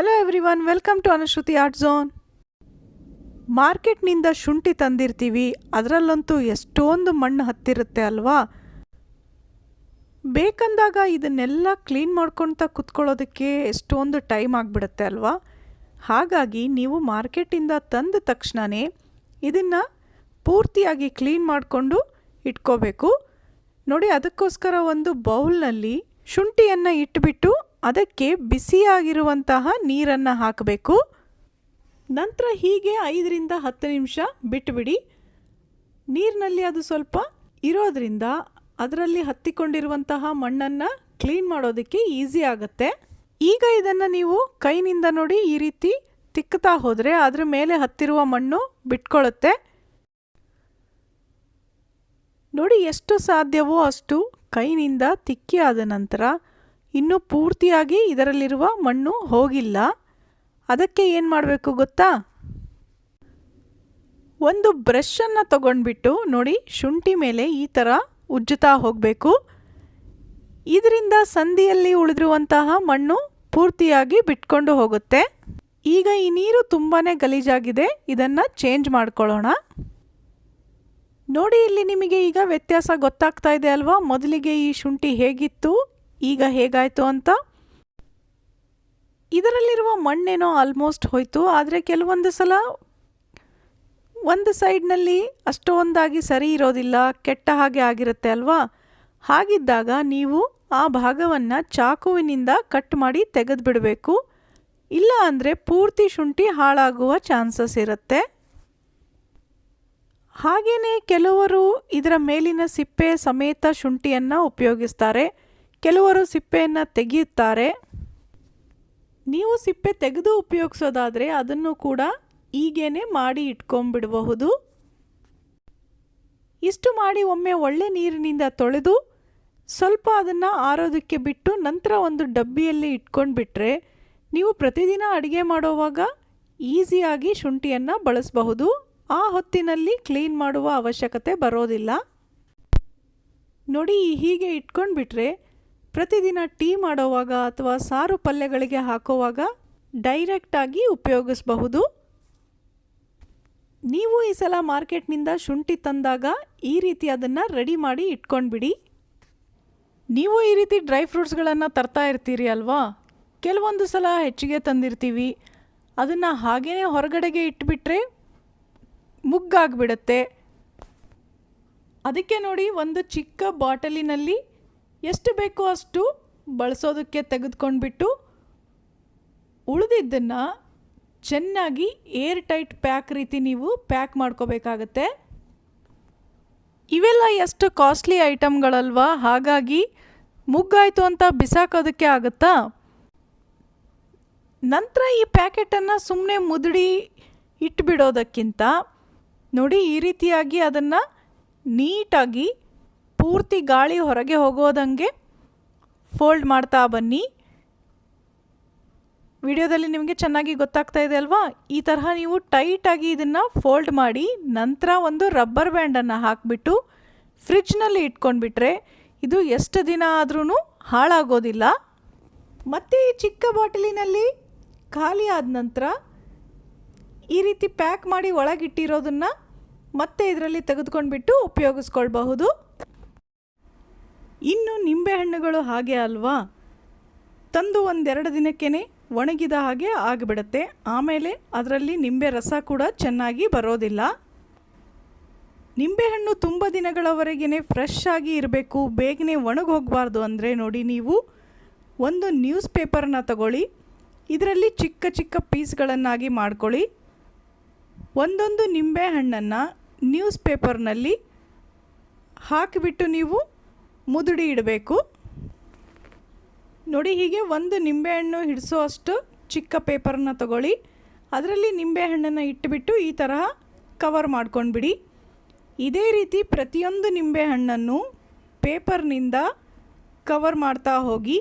Hello everyone welcome to Anushruti art zone ಮಾರ್ಕೆಟ್ನಿಂದ ಶುಂಠಿ ತಂದಿರ್ತೀವಿ, ಅದರಲ್ಲಂತೂ ಎಷ್ಟೊಂದು ಮಣ್ಣು ಹತ್ತಿರುತ್ತೆ ಅಲ್ವಾ? ಬೇಕಂದಾಗ ಇದನ್ನೆಲ್ಲ ಕ್ಲೀನ್ ಮಾಡ್ಕೊಳ್ತಾ ಕುತ್ಕೊಳ್ಳೋದಕ್ಕೆ ಎಷ್ಟೊಂದು ಟೈಮ್ ಆಗಿಬಿಡುತ್ತೆ ಅಲ್ವಾ? ಹಾಗಾಗಿ ನೀವು ಮಾರ್ಕೆಟಿಂದ ತಂದ ತಕ್ಷಣವೇ ಇದನ್ನು ಪೂರ್ತಿಯಾಗಿ ಕ್ಲೀನ್ ಮಾಡಿಕೊಂಡು ಇಟ್ಕೋಬೇಕು. ನೋಡಿ, ಅದಕ್ಕೋಸ್ಕರ ಒಂದು ಬೌಲ್ನಲ್ಲಿ ಶುಂಠಿಯನ್ನು ಇಟ್ಬಿಟ್ಟು ಅದಕ್ಕೆ ಬಿಸಿಯಾಗಿರುವಂತಹ ನೀರನ್ನು ಹಾಕಬೇಕು. ನಂತರ ಹೀಗೆ ಐದರಿಂದ ಹತ್ತು ನಿಮಿಷ ಬಿಟ್ಟುಬಿಡಿ ನೀರಿನಲ್ಲಿ ಅದು ಸ್ವಲ್ಪ ಇರೋದರಿಂದ ಅದರಲ್ಲಿ ಹತ್ತಿಕೊಂಡಿರುವಂತಹ ಮಣ್ಣನ್ನು ಕ್ಲೀನ್ ಮಾಡೋದಕ್ಕೆ ಈಸಿ ಆಗುತ್ತೆ. ಈಗ ಇದನ್ನು ನೀವು ಕೈನಿಂದ ನೋಡಿ ಈ ರೀತಿ ತಿಕ್ಕುತ್ತಾ ಹೋದರೆ ಅದರ ಮೇಲೆ ಹತ್ತಿರುವ ಮಣ್ಣು ಬಿಟ್ಕೊಳ್ಳುತ್ತೆ ನೋಡಿ ಎಷ್ಟು ಸಾಧ್ಯವೋ ಅಷ್ಟು ಕೈನಿಂದ ತಿಕ್ಕಿ ಆದ ನಂತರ ಇನ್ನೂ ಪೂರ್ತಿಯಾಗಿ ಇದರಲ್ಲಿರುವ ಮಣ್ಣು ಹೋಗಿಲ್ಲ. ಅದಕ್ಕೆ ಏನು ಮಾಡಬೇಕು ಗೊತ್ತಾ? ಒಂದು ಬ್ರಷನ್ನು ತಗೊಂಡ್ಬಿಟ್ಟು ನೋಡಿ, ಶುಂಠಿ ಮೇಲೆ ಈ ಥರ ಉಜ್ಜುತ್ತಾ ಹೋಗಬೇಕು. ಇದರಿಂದ ಸಂದಿಯಲ್ಲಿ ಉಳಿದಿರುವಂತಹ ಮಣ್ಣು ಪೂರ್ತಿಯಾಗಿ ಬಿಟ್ಕೊಂಡು ಹೋಗುತ್ತೆ. ಈಗ ಈ ನೀರು ತುಂಬಾ ಗಲೀಜಾಗಿದೆ, ಇದನ್ನು ಚೇಂಜ್ ಮಾಡ್ಕೊಳ್ಳೋಣ. ನೋಡಿ, ಇಲ್ಲಿ ನಿಮಗೆ ಈಗ ವ್ಯತ್ಯಾಸ ಗೊತ್ತಾಗ್ತಾ ಇದೆ ಅಲ್ವಾ? ಮೊದಲಿಗೆ ಈ ಶುಂಠಿ ಹೇಗಿತ್ತು ಈಗ ಹೇಗಾಯಿತು ಅಂತ? ಇದರಲ್ಲಿರುವ ಮಣ್ಣೇನೋ ಆಲ್ಮೋಸ್ಟ್ ಹೋಯಿತು, ಆದರೆ ಕೆಲವೊಂದು ಸಲ ಒಂದು ಸೈಡ್ನಲ್ಲಿ ಅಷ್ಟೊಂದಾಗಿ ಸರಿ ಇರೋದಿಲ್ಲ, ಕೆಟ್ಟ ಹಾಗೆ ಆಗಿರುತ್ತೆ ಅಲ್ವಾ? ಹಾಗಿದ್ದಾಗ ನೀವು ಆ ಭಾಗವನ್ನು ಚಾಕುವಿನಿಂದ ಕಟ್ ಮಾಡಿ ತೆಗೆದು ಬಿಡಬೇಕು ಇಲ್ಲ ಅಂದರೆ ಪೂರ್ತಿ ಶುಂಠಿ ಹಾಳಾಗುವ ಚಾನ್ಸಸ್ ಇರುತ್ತೆ. ಹಾಗೆಯೇ ಕೆಲವರು ಇದರ ಮೇಲಿನ ಸಿಪ್ಪೆ ಸಮೇತ ಶುಂಠಿಯನ್ನು ಉಪಯೋಗಿಸ್ತಾರೆ. ಕೆಲವರು ಸಿಪ್ಪೆಯನ್ನು ತೆಗೆಯುತ್ತಾರೆ. ನೀವು ಸಿಪ್ಪೆ ತೆಗೆದು ಉಪಯೋಗಿಸೋದಾದರೆ ಅದನ್ನು ಕೂಡ ಹೀಗೇನೆ ಮಾಡಿ ಇಟ್ಕೊಂಡ್ಬಿಡಬಹುದು. ಇಷ್ಟು ಮಾಡಿ ಒಮ್ಮೆ ಒಳ್ಳೆ ನೀರಿನಿಂದ ತೊಳೆದು ಸ್ವಲ್ಪ ಅದನ್ನು ಆರೋದಕ್ಕೆ ಬಿಟ್ಟು ನಂತರ ಒಂದು ಡಬ್ಬಿಯಲ್ಲಿ ಇಟ್ಕೊಂಡು ಬಿಟ್ಟರೆ ನೀವು ಪ್ರತಿದಿನ ಅಡುಗೆ ಮಾಡುವಾಗ ಈಸಿಯಾಗಿ ಶುಂಠಿಯನ್ನು ಬಳಸಬಹುದು. ಆ ಹೊತ್ತಿನಲ್ಲಿ ಕ್ಲೀನ್ ಮಾಡುವ ಅವಶ್ಯಕತೆ ಬರೋದಿಲ್ಲ. ನೋಡಿ ಹೀಗೆ ಇಟ್ಕೊಂಡು ಬಿಟ್ಟರೆ ಪ್ರತಿದಿನ ಟೀ ಮಾಡೋವಾಗ ಅಥವಾ ಸಾರು ಪಲ್ಯಗಳಿಗೆ ಹಾಕುವಾಗ ಡೈರೆಕ್ಟಾಗಿ ಉಪಯೋಗಿಸಬಹುದು. ನೀವು ಈ ಸಲ ಮಾರ್ಕೆಟ್ನಿಂದ ಶುಂಠಿ ತಂದಾಗ ಈ ರೀತಿ ಅದನ್ನು ರೆಡಿ ಮಾಡಿ ಇಟ್ಕೊಂಡ್ಬಿಡಿ. ನೀವು ಈ ರೀತಿ ಡ್ರೈ ಫ್ರೂಟ್ಸ್ಗಳನ್ನು ತರ್ತಾ ಇರ್ತೀರಿ ಅಲ್ವಾ? ಕೆಲವೊಂದು ಸಲ ಹೆಚ್ಚಿಗೆ ತಂದಿರ್ತೀವಿ. ಅದನ್ನು ಹಾಗೇ ಹೊರಗಡೆಗೆ ಇಟ್ಬಿಟ್ರೆ ಮುಗ್ಗಾಗಿಬಿಡತ್ತೆ. ಅದಕ್ಕೆ ನೋಡಿ ಒಂದು ಚಿಕ್ಕ ಬಾಟಲಿನಲ್ಲಿ ಎಷ್ಟು ಬೇಕೋ ಅಷ್ಟು ಬಳಸೋದಕ್ಕೆ ತೆಗೆದುಕೊಂಡ್ಬಿಟ್ಟು ಉಳಿದಿದ್ದನ್ನು ಚೆನ್ನಾಗಿ ಏರ್ ಟೈಟ್ ಪ್ಯಾಕ್ ರೀತಿ ನೀವು ಪ್ಯಾಕ್ ಮಾಡ್ಕೋಬೇಕಾಗತ್ತೆ. ಇವೆಲ್ಲ ಎಷ್ಟು ಕಾಸ್ಟ್ಲಿ ಐಟಮ್ಗಳಲ್ವಾ ಹಾಗಾಗಿ ಮುಗ್ಗಾಯಿತು ಅಂತ ಬಿಸಾಕೋದಕ್ಕೆ ಆಗುತ್ತಾ? ನಂತರ ಈ ಪ್ಯಾಕೆಟನ್ನು ಸುಮ್ಮನೆ ಮುದುಡಿ ಇಟ್ಬಿಡೋದಕ್ಕಿಂತ ನೋಡಿ ಈ ರೀತಿಯಾಗಿ ಅದನ್ನು ನೀಟಾಗಿ ಪೂರ್ತಿ ಗಾಳಿ ಹೊರಗೆ ಹೋಗೋದಂಗೆ ಫೋಲ್ಡ್ ಮಾಡ್ತಾ ಬನ್ನಿ. ವಿಡಿಯೋದಲ್ಲಿ ನಿಮಗೆ ಚೆನ್ನಾಗಿ ಗೊತ್ತಾಗ್ತಾ ಇದೆ ಅಲ್ವಾ? ಈ ತರಹ ನೀವು ಟೈಟಾಗಿ ಇದನ್ನು ಫೋಲ್ಡ್ ಮಾಡಿ ನಂತರ ಒಂದು ರಬ್ಬರ್ ಬ್ಯಾಂಡನ್ನು ಹಾಕಿಬಿಟ್ಟು ಫ್ರಿಜ್ನಲ್ಲಿ ಇಟ್ಕೊಂಡ್ಬಿಟ್ರೆ ಇದು ಎಷ್ಟು ದಿನ ಆದ್ರೂ ಹಾಳಾಗೋದಿಲ್ಲ. ಮತ್ತು ಈ ಚಿಕ್ಕ ಬಾಟಲಿನಲ್ಲಿ ಖಾಲಿ ಆದ ನಂತರ ಈ ರೀತಿ ಪ್ಯಾಕ್ ಮಾಡಿ ಒಳಗಿಟ್ಟಿರೋದನ್ನು ಮತ್ತೆ ಇದರಲ್ಲಿ ತೆಗೆದುಕೊಂಡ್ಬಿಟ್ಟು ಉಪಯೋಗಿಸ್ಕೊಳ್ಬಹುದು. ಇನ್ನು ನಿಂಬೆಹಣ್ಣುಗಳು ಹಾಗೆ ಅಲ್ವಾ? ತಂದು ಒಂದೆರಡು ದಿನಕ್ಕೇ ಒಣಗಿದ ಹಾಗೆ ಆಗಿಬಿಡುತ್ತೆ. ಆಮೇಲೆ ಅದರಲ್ಲಿ ನಿಂಬೆ ರಸ ಕೂಡ ಚೆನ್ನಾಗಿ ಬರೋದಿಲ್ಲ. ನಿಂಬೆಹಣ್ಣು ತುಂಬ ದಿನಗಳವರೆಗೇ ಫ್ರೆಶ್ ಆಗಿ ಇರಬೇಕು. ಬೇಗನೆ ಒಣಗಿ ಹೋಗಬಾರ್ದು ಅಂದರೆ ನೋಡಿ ನೀವು ಒಂದು ನ್ಯೂಸ್ ಪೇಪರ್ನ ತಗೊಳ್ಳಿ. ಇದರಲ್ಲಿ ಚಿಕ್ಕ ಚಿಕ್ಕ ಪೀಸ್ಗಳನ್ನಾಗಿ ಮಾಡ್ಕೊಳ್ಳಿ. ಒಂದೊಂದು ನಿಂಬೆ ಹಣ್ಣನ್ನು ನ್ಯೂಸ್ ಪೇಪರ್ನಲ್ಲಿ ಹಾಕಿಬಿಟ್ಟು ನೀವು ಮುದುಡಿ ಇಡಬೇಕು. ನೋಡಿ ಹೀಗೆ ಒಂದು ನಿಂಬೆಹಣ್ಣು ಹಿಡಿಸೋ ಅಷ್ಟು ಚಿಕ್ಕ ಪೇಪರನ್ನ ತಗೊಳ್ಳಿ. ಅದರಲ್ಲಿ ನಿಂಬೆಹಣ್ಣನ್ನು ಇಟ್ಟುಬಿಟ್ಟು ಈ ತರಹ ಕವರ್ ಮಾಡ್ಕೊಂಡ್ಬಿಡಿ. ಇದೇ ರೀತಿ ಪ್ರತಿಯೊಂದು ನಿಂಬೆಹಣ್ಣನ್ನು ಪೇಪರ್ನಿಂದ ಕವರ್ ಮಾಡ್ತಾ ಹೋಗಿ.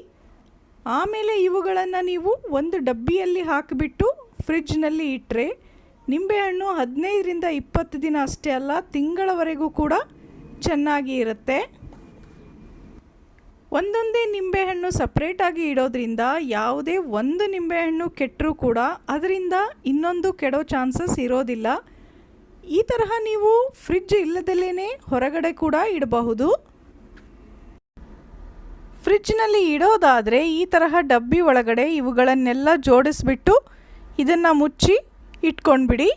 ಆಮೇಲೆ ಇವುಗಳನ್ನು ನೀವು ಒಂದು ಡಬ್ಬಿಯಲ್ಲಿ ಹಾಕಿಬಿಟ್ಟು ಫ್ರಿಡ್ಜ್ನಲ್ಲಿ ಇಟ್ಟರೆ ನಿಂಬೆಹಣ್ಣು ಹದಿನೈದರಿಂದ ಇಪ್ಪತ್ತು ದಿನ ಅಷ್ಟೇ ಅಲ್ಲ, ತಿಂಗಳವರೆಗೂ ಕೂಡ ಚೆನ್ನಾಗಿ ಇರುತ್ತೆ. ಒಂದೊಂದೇ ನಿಂಬೆಹಣ್ಣು ಸಪ್ರೇಟಾಗಿ ಇಡೋದ್ರಿಂದ ಯಾವುದೇ ಒಂದು ನಿಂಬೆಹಣ್ಣು ಕೆಟ್ಟರೂ ಕೂಡ ಅದರಿಂದ ಇನ್ನೊಂದು ಕೆಡೋ ಚಾನ್ಸಸ್ ಇರೋದಿಲ್ಲ. ಈ ತರಹ ನೀವು ಫ್ರಿಜ್ ಇಲ್ಲದಲ್ಲೇ ಹೊರಗಡೆ ಕೂಡ ಇಡಬಹುದು. ಫ್ರಿಜ್ನಲ್ಲಿ ಇಡೋದಾದರೆ ಈ ತರಹ ಡಬ್ಬಿ ಒಳಗಡೆ ಇವುಗಳನ್ನೆಲ್ಲ ಜೋಡಿಸ್ಬಿಟ್ಟು ಇದನ್ನು ಮುಚ್ಚಿ ಇಟ್ಕೊಂಡ್ಬಿಡಿ.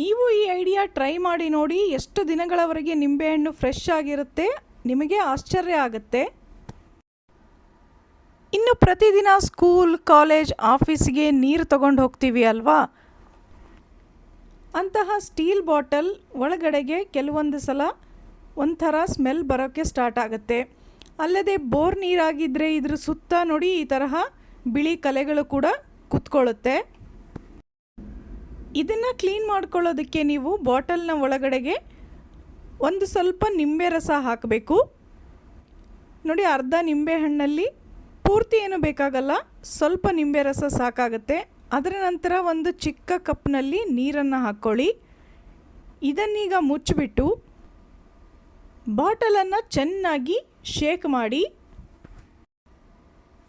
ನೀವು ಈ ಐಡಿಯಾ ಟ್ರೈ ಮಾಡಿ ನೋಡಿ ಎಷ್ಟು ದಿನಗಳವರೆಗೆ ನಿಂಬೆಹಣ್ಣು ಫ್ರೆಶ್ ಆಗಿರುತ್ತೆ. ನಿಮಗೆ ಆಶ್ಚರ್ಯ ಆಗುತ್ತೆ. ಇನ್ನು ಪ್ರತಿದಿನ ಸ್ಕೂಲ್, ಕಾಲೇಜ್, ಆಫೀಸ್ಗೆ ನೀರು ತಗೊಂಡು ಹೋಗ್ತೀವಿ ಅಲ್ವಾ? ಅಂತಹ ಸ್ಟೀಲ್ ಬಾಟಲ್ ಒಳಗಡೆಗೆ ಕೆಲವೊಂದು ಸಲ ಒಂಥರ ಸ್ಮೆಲ್ ಬರೋಕ್ಕೆ ಸ್ಟಾರ್ಟ್ ಆಗುತ್ತೆ. ಅಲ್ಲದೆ ಬೋರ್ ನೀರಾಗಿದ್ದರೆ ಇದ್ರ ಸುತ್ತ ನೋಡಿ ಈ ತರಹ ಬಿಳಿ ಕಲೆಗಳು ಕೂಡ ಕುತ್ಕೊಳ್ಳುತ್ತೆ. ಇದನ್ನು ಕ್ಲೀನ್ ಮಾಡ್ಕೊಳ್ಳೋದಕ್ಕೆ ನೀವು ಬಾಟಲ್ನ ಒಳಗಡೆಗೆ ಒಂದು ಸ್ವಲ್ಪ ನಿಂಬೆ ರಸ ಹಾಕಬೇಕು. ನೋಡಿ ಅರ್ಧ ನಿಂಬೆ ಹಣ್ಣಲ್ಲಿ ಪೂರ್ತಿ ಏನು ಬೇಕಾಗಲ್ಲ, ಸ್ವಲ್ಪ ನಿಂಬೆ ರಸ ಸಾಕಾಗುತ್ತೆ. ಅದರ ನಂತರ ಒಂದು ಚಿಕ್ಕ ಕಪ್ನಲ್ಲಿ ನೀರನ್ನು ಹಾಕ್ಕೊಳ್ಳಿ ಇದನ್ನೀಗ ಮುಚ್ಚಿಬಿಟ್ಟು ಬಾಟಲನ್ನು ಚೆನ್ನಾಗಿ ಶೇಕ್ ಮಾಡಿ.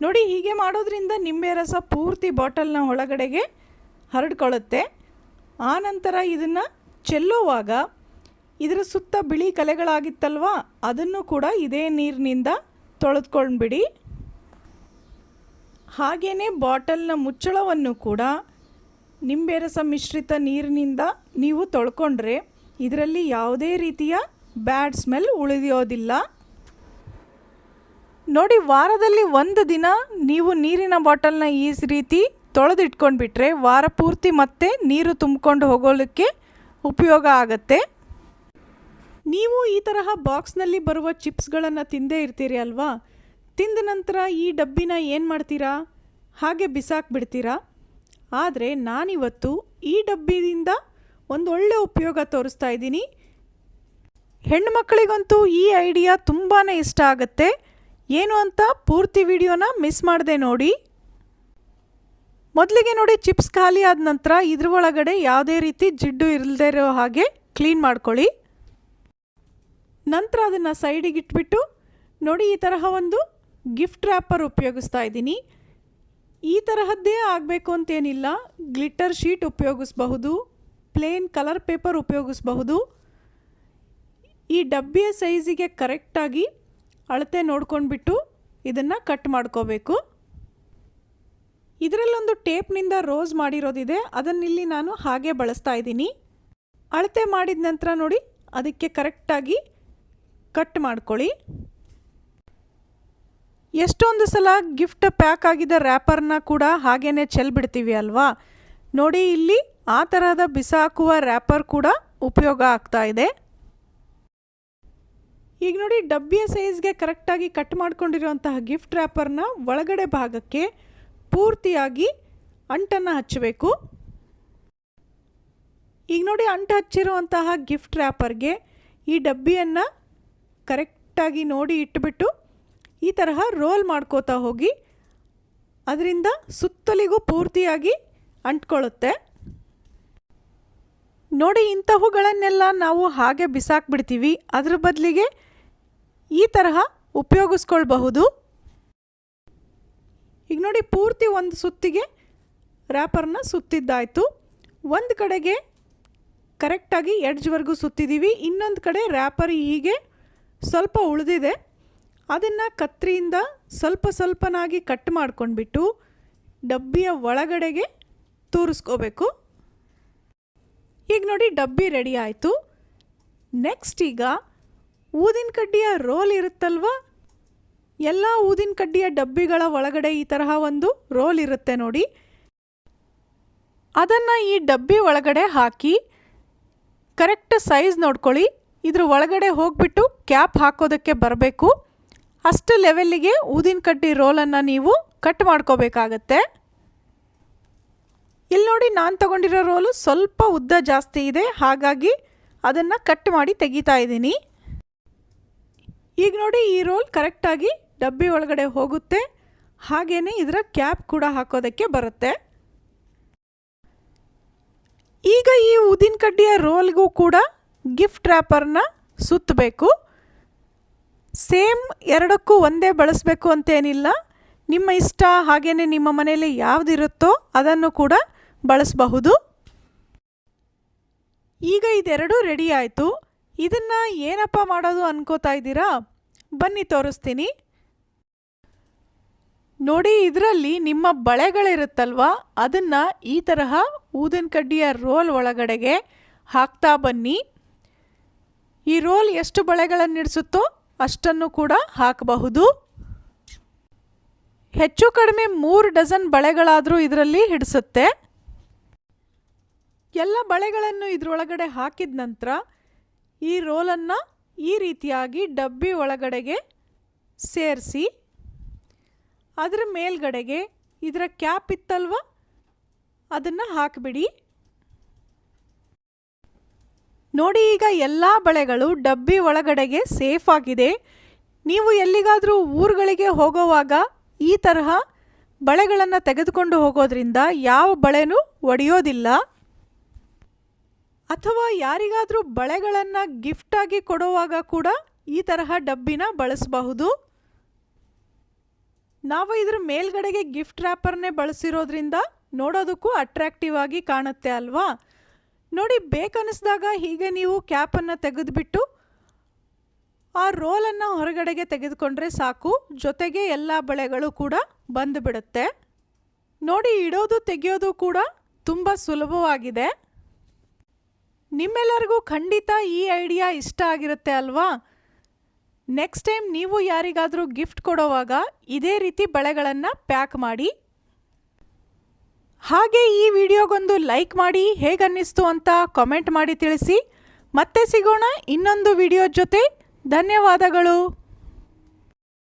ನೋಡಿ ಹೀಗೆ ಮಾಡೋದ್ರಿಂದ ನಿಂಬೆ ರಸ ಪೂರ್ತಿ ಬಾಟಲ್ನ ಒಳಗಡೆಗೆ ಹರಡ್ಕೊಳ್ಳುತ್ತೆ. ಆನಂತರ ಇದನ್ನು ಚೆಲ್ಲೋವಾಗ ಇದರ ಸುತ್ತ ಬಿಳಿ ಕಲೆಗಳಾಗಿತ್ತಲ್ವ? ಅದನ್ನು ಕೂಡ ಇದೇ ನೀರಿನಿಂದ ತೊಳೆದುಕೊಂಡ್ಬಿಡಿ. ಹಾಗೆಯೇ ಬಾಟಲ್ನ ಮುಚ್ಚಳವನ್ನು ಕೂಡ ನಿಂಬೆ ರಸ ಮಿಶ್ರಿತ ನೀರಿನಿಂದ ನೀವು ತೊಳ್ಕೊಂಡ್ರೆ ಇದರಲ್ಲಿ ಯಾವುದೇ ರೀತಿಯ ಬ್ಯಾಡ್ ಸ್ಮೆಲ್ ಉಳಿಯೋದಿಲ್ಲ. ನೋಡಿ, ವಾರದಲ್ಲಿ ಒಂದು ದಿನ ನೀವು ನೀರಿನ ಬಾಟಲ್ನ ಈ ರೀತಿ ತೊಳೆದಿಟ್ಕೊಂಡ್ಬಿಟ್ರೆ ವಾರ ಪೂರ್ತಿ ಮತ್ತೆ ನೀರು ತುಂಬಿಕೊಂಡು ಹೋಗೋಲಿಕ್ಕೆ ಉಪಯೋಗ ಆಗತ್ತೆ. ನೀವು ಈ ತರಹ ಬಾಕ್ಸ್ನಲ್ಲಿ ಬರುವ ಚಿಪ್ಸ್ಗಳನ್ನು ತಿಂದೇ ಇರ್ತೀರಿ ಅಲ್ವಾ? ತಿಂದ ನಂತರ ಈ ಡಬ್ಬಿನ ಏನು ಮಾಡ್ತೀರಾ? ಹಾಗೆ ಬಿಸಾಕ್ಬಿಡ್ತೀರಾ? ಆದರೆ ನಾನಿವತ್ತು ಈ ಡಬ್ಬಿದಿಂದ ಒಂದು ಒಳ್ಳೆ ಉಪಯೋಗ ತೋರಿಸ್ತಾ ಇದ್ದೀನಿ. ಹೆಣ್ಣುಮಕ್ಕಳಿಗಂತೂ ಈ ಐಡಿಯಾ ತುಂಬಾ ಇಷ್ಟ ಆಗುತ್ತೆ. ಏನು ಅಂತ ಪೂರ್ತಿ ವಿಡಿಯೋನ ಮಿಸ್ ಮಾಡದೆ ನೋಡಿ. ಮೊದಲಿಗೆ ನೋಡಿ ಚಿಪ್ಸ್ ಖಾಲಿ ಆದ ನಂತರ ಇದ್ರ ಒಳಗಡೆ ಯಾವುದೇ ರೀತಿ ಜಿಡ್ಡು ಇರಲ್ದೇ ಇರೋ ಹಾಗೆ ಕ್ಲೀನ್ ಮಾಡ್ಕೊಳ್ಳಿ. ನಂತರ ಅದನ್ನು ಸೈಡಿಗೆ ಇಟ್ಬಿಟ್ಟು ನೋಡಿ ಈ ತರಹ ಒಂದು ಗಿಫ್ಟ್ ರ್ಯಾಪರ್ ಉಪಯೋಗಿಸ್ತಾ ಇದ್ದೀನಿ. ಈ ತರಹದ್ದೇ ಆಗಬೇಕು ಅಂತೇನಿಲ್ಲ. ಗ್ಲಿಟರ್ ಶೀಟ್ ಉಪಯೋಗಿಸ್ಬಹುದು ಪ್ಲೇನ್ ಕಲರ್ ಪೇಪರ್ ಉಪಯೋಗಿಸಬಹುದು. ಈ ಡಬ್ಬಿಯ ಸೈಜಿಗೆ ಕರೆಕ್ಟಾಗಿ ಅಳತೆ ನೋಡ್ಕೊಂಡ್ಬಿಟ್ಟು ಇದನ್ನು ಕಟ್ ಮಾಡ್ಕೋಬೇಕು. ಇದರಲ್ಲೊಂದು ಟೇಪ್ನಿಂದ ರೋಸ್ ಮಾಡಿರೋದಿದೆ. ಅದನ್ನಿಲ್ಲಿ ನಾನು ಹಾಗೆ ಬಳಸ್ತಾ ಇದ್ದೀನಿ. ಅಳತೆ ಮಾಡಿದ ನಂತರ ನೋಡಿ, ಅದಕ್ಕೆ ಕರೆಕ್ಟಾಗಿ ಕಟ್ ಮಾಡ್ಕೊಳ್ಳಿ. ಎಷ್ಟೊಂದು ಸಲ ಗಿಫ್ಟ್ ಪ್ಯಾಕ್ ಆಗಿದ್ದ ರ್ಯಾಪರ್ನ ಕೂಡ ಹಾಗೇ ಚೆಲ್ಬಿಡ್ತೀವಿ ಅಲ್ವಾ? ನೋಡಿ ಇಲ್ಲಿ ಆ ತರಹದ ಬಿಸಾಕುವ ರ್ಯಾಪರ್ ಕೂಡ ಉಪಯೋಗ ಆಗ್ತಾ ಇದೆ. ಈಗ ನೋಡಿ ಡಬ್ಬಿಯ ಸೈಜ್ಗೆ ಕರೆಕ್ಟಾಗಿ ಕಟ್ ಮಾಡ್ಕೊಂಡಿರುವಂತಹ ಗಿಫ್ಟ್ ರ್ಯಾಪರ್ನ ಒಳಗಡೆ ಭಾಗಕ್ಕೆ ಪೂರ್ತಿಯಾಗಿ ಅಂಟನ್ನು ಹಚ್ಚಬೇಕು. ಈಗ ನೋಡಿ ಅಂಟು ಹಚ್ಚಿರುವಂತಹ ಗಿಫ್ಟ್ ರ್ಯಾಪರ್ಗೆ ಈ ಡಬ್ಬಿಯನ್ನು ಕರೆಕ್ಟಾಗಿ ನೋಡಿ ಇಟ್ಬಿಟ್ಟು ಈ ತರಹ ರೋಲ್ ಮಾಡ್ಕೋತಾ ಹೋಗಿ ಅದರಿಂದ ಸುತ್ತಲಿಗೂ ಪೂರ್ತಿಯಾಗಿ ಅಂಟ್ಕೊಳ್ಳುತ್ತೆ. ನೋಡಿ ಇಂಥವುಗಳನ್ನೆಲ್ಲ ನಾವು ಹಾಗೆ ಬಿಸಾಕ್ಬಿಡ್ತೀವಿ. ಅದ್ರ ಬದಲಿಗೆ ಈ ತರಹ ಉಪಯೋಗಿಸ್ಕೊಳ್ಬಹುದು. ಈಗ ನೋಡಿ ಪೂರ್ತಿ ಒಂದು ಸುತ್ತಿಗೆ ರ್ಯಾಪರ್ನ ಸುತ್ತಿದ್ದಾಯಿತು. ಒಂದು ಕಡೆಗೆ ಕರೆಕ್ಟಾಗಿ ಎಡ್ಜ್ವರೆಗೂ ಸುತ್ತಿದ್ದೀವಿ. ಇನ್ನೊಂದು ಕಡೆ ರ್ಯಾಪರ್ ಹೀಗೆ ಸ್ವಲ್ಪ ಉಳಿದಿದೆ. ಅದನ್ನು ಕತ್ರಿಯಿಂದ ಸ್ವಲ್ಪ ಸ್ವಲ್ಪನಾಗಿ ಕಟ್ ಮಾಡ್ಕೊಂಡ್ಬಿಟ್ಟು ಡಬ್ಬಿಯ ಒಳಗಡೆಗೆ ತೂರಿಸ್ಕೋಬೇಕು. ಈಗ ನೋಡಿ ಡಬ್ಬಿ ರೆಡಿ ಆಯಿತು. ನೆಕ್ಸ್ಟ್ ಈಗ ಊದಿನ ಕಡ್ಡಿಯ ರೋಲ್ ಇರುತ್ತಲ್ವ? ಎಲ್ಲ ಊದಿನ ಕಡ್ಡಿಯ ಡಬ್ಬಿಗಳ ಒಳಗಡೆ ಈ ತರಹ ಒಂದು ರೋಲ್ ಇರುತ್ತೆ ನೋಡಿ. ಅದನ್ನು ಈ ಡಬ್ಬಿ ಒಳಗಡೆ ಹಾಕಿ ಕರೆಕ್ಟ್ ಸೈಜ್ ನೋಡ್ಕೊಳ್ಳಿ. ಇದ್ರ ಒಳಗಡೆ ಹೋಗ್ಬಿಟ್ಟು ಕ್ಯಾಪ್ ಹಾಕೋದಕ್ಕೆ ಬರಬೇಕು. ಅಷ್ಟು ಲೆವೆಲ್ಲಿಗೆ ಊದಿನ ಕಡ್ಡಿ ರೋಲನ್ನು ನೀವು ಕಟ್ ಮಾಡ್ಕೋಬೇಕಾಗತ್ತೆ. ಇಲ್ಲಿ ನೋಡಿ ನಾನು ತಗೊಂಡಿರೋ ರೋಲು ಸ್ವಲ್ಪ ಉದ್ದ ಜಾಸ್ತಿ ಇದೆ, ಹಾಗಾಗಿ ಅದನ್ನು ಕಟ್ ಮಾಡಿ ತೆಗಿತಾ ಇದ್ದೀನಿ. ಈಗ ನೋಡಿ ಈ ರೋಲ್ ಕರೆಕ್ಟಾಗಿ ಡಬ್ಬಿ ಒಳಗಡೆ ಹೋಗುತ್ತೆ ಹಾಗೇ ಇದರ ಕ್ಯಾಪ್ ಕೂಡ ಹಾಕೋದಕ್ಕೆ ಬರುತ್ತೆ. ಈಗ ಈ ಉದಿನ ಕಡ್ಡಿಯ ರೋಲ್ಗೂ ಕೂಡ ಗಿಫ್ಟ್ ರ್ಯಾಪರ್ನ ಸುತ್ತಬೇಕು. ಸೇಮ್ ಎರಡಕ್ಕೂ ಒಂದೇ ಬಳಸಬೇಕು ಅಂತೇನಿಲ್ಲ. ನಿಮ್ಮ ಇಷ್ಟ ಹಾಗೆಯೇ ನಿಮ್ಮ ಮನೆಯಲ್ಲಿ ಯಾವುದಿರುತ್ತೋ ಅದನ್ನು ಕೂಡ ಬಳಸಬಹುದು. ಈಗ ಇದೆರಡೂ ರೆಡಿ ಆಯಿತು. ಇದನ್ನು ಏನಪ್ಪ ಮಾಡೋದು ಅನ್ಕೋತಾ ಇದ್ದೀರಾ? ಬನ್ನಿ ತೋರಿಸ್ತೀನಿ. ನೋಡಿ, ಇದರಲ್ಲಿ ನಿಮ್ಮ ಬಳೆಗಳಿರುತ್ತಲ್ವ? ಅದನ್ನು ಈ ತರಹ ಊದಿನ ಕಡ್ಡಿಯ ರೋಲ್ ಒಳಗಡೆಗೆ ಹಾಕ್ತಾ ಬನ್ನಿ. ಈ ರೋಲ್ ಎಷ್ಟು ಬಳೆಗಳನ್ನು ಬಳೆಗಳನ್ನಿಡಿಸುತ್ತೋ ಅಷ್ಟನ್ನು ಕೂಡ ಹಾಕಬಹುದು. ಹೆಚ್ಚು ಕಡಿಮೆ ಮೂರು ಡಜನ್ ಬಳೆಗಳಾದರೂ ಇದರಲ್ಲಿ ಹಿಡಿಸುತ್ತೆ. ಎಲ್ಲ ಬಳೆಗಳನ್ನು ಇದರೊಳಗಡೆ ಹಾಕಿದ ನಂತರ ಈ ರೋಲನ್ನು ಈ ರೀತಿಯಾಗಿ ಡಬ್ಬಿ ಒಳಗಡೆಗೆ ಸೇರಿಸಿ, ಅದರ ಮೇಲ್ಗಡೆಗೆ ಇದರ ಕ್ಯಾಪ್ ಇತ್ತಲ್ವ, ಅದನ್ನು ಹಾಕಿಬಿಡಿ. ನೋಡಿ ಈಗ ಎಲ್ಲ ಬಳೆಗಳು ಡಬ್ಬಿ ಒಳಗಡೆಗೆ ಸೇಫ್ ಆಗಿದೆ. ನೀವು ಎಲ್ಲಿಗಾದರೂ ಊರುಗಳಿಗೆ ಹೋಗೋವಾಗ ಈ ತರಹ ಬಳೆಗಳನ್ನು ತೆಗೆದುಕೊಂಡು ಹೋಗೋದ್ರಿಂದ ಯಾವ ಬಳೆನೂ ಒಡೆಯೋದಿಲ್ಲ. ಅಥವಾ ಯಾರಿಗಾದರೂ ಬಳೆಗಳನ್ನು ಗಿಫ್ಟಾಗಿ ಕೊಡುವಾಗ ಕೂಡ ಈ ತರಹ ಡಬ್ಬಿನ ಬಳಸಬಹುದು. ನಾವು ಇದ್ರ ಮೇಲ್ಗಡೆಗೆ ಗಿಫ್ಟ್ ರ್ಯಾಪರ್ನೇ ಬಳಸಿರೋದ್ರಿಂದ ನೋಡೋದಕ್ಕೂ ಅಟ್ರಾಕ್ಟಿವ್ ಆಗಿ ಕಾಣುತ್ತೆ ಅಲ್ವಾ? ನೋಡಿ ಬೇಕನ್ನಿಸ್ದಾಗ ಹೀಗೆ ನೀವು ಕ್ಯಾಪನ್ನು ತೆಗೆದುಬಿಟ್ಟು ಆ ರೋಲನ್ನು ಹೊರಗಡೆಗೆ ತೆಗೆದುಕೊಂಡ್ರೆ ಸಾಕು. ಜೊತೆಗೆ ಎಲ್ಲ ಬಳೆಗಳು ಕೂಡ ಬಂದುಬಿಡುತ್ತೆ. ನೋಡಿ ಇಡೋದು ತೆಗೆಯೋದು ಕೂಡ ತುಂಬ ಸುಲಭವಾಗಿದೆ. ನಿಮ್ಮೆಲ್ಲರಿಗೂ ಖಂಡಿತ ಈ ಐಡಿಯಾ ಇಷ್ಟ ಆಗಿರುತ್ತೆ ಅಲ್ವಾ? ನೆಕ್ಸ್ಟ್ ಟೈಮ್ ನೀವು ಯಾರಿಗಾದರೂ ಗಿಫ್ಟ್ ಕೊಡೋವಾಗ ಇದೇ ರೀತಿ ಬಳೆಗಳನ್ನು ಪ್ಯಾಕ್ ಮಾಡಿ. ಹಾಗೆ ಈ ವಿಡಿಯೋಗೊಂದು ಲೈಕ್ ಮಾಡಿ ಹೇಗನ್ನಿಸ್ತು ಅಂತ ಕಾಮೆಂಟ್ ಮಾಡಿ ತಿಳಿಸಿ. ಮತ್ತೆ ಸಿಗೋಣ ಇನ್ನೊಂದು ವಿಡಿಯೋ ಜೊತೆ. ಧನ್ಯವಾದಗಳು.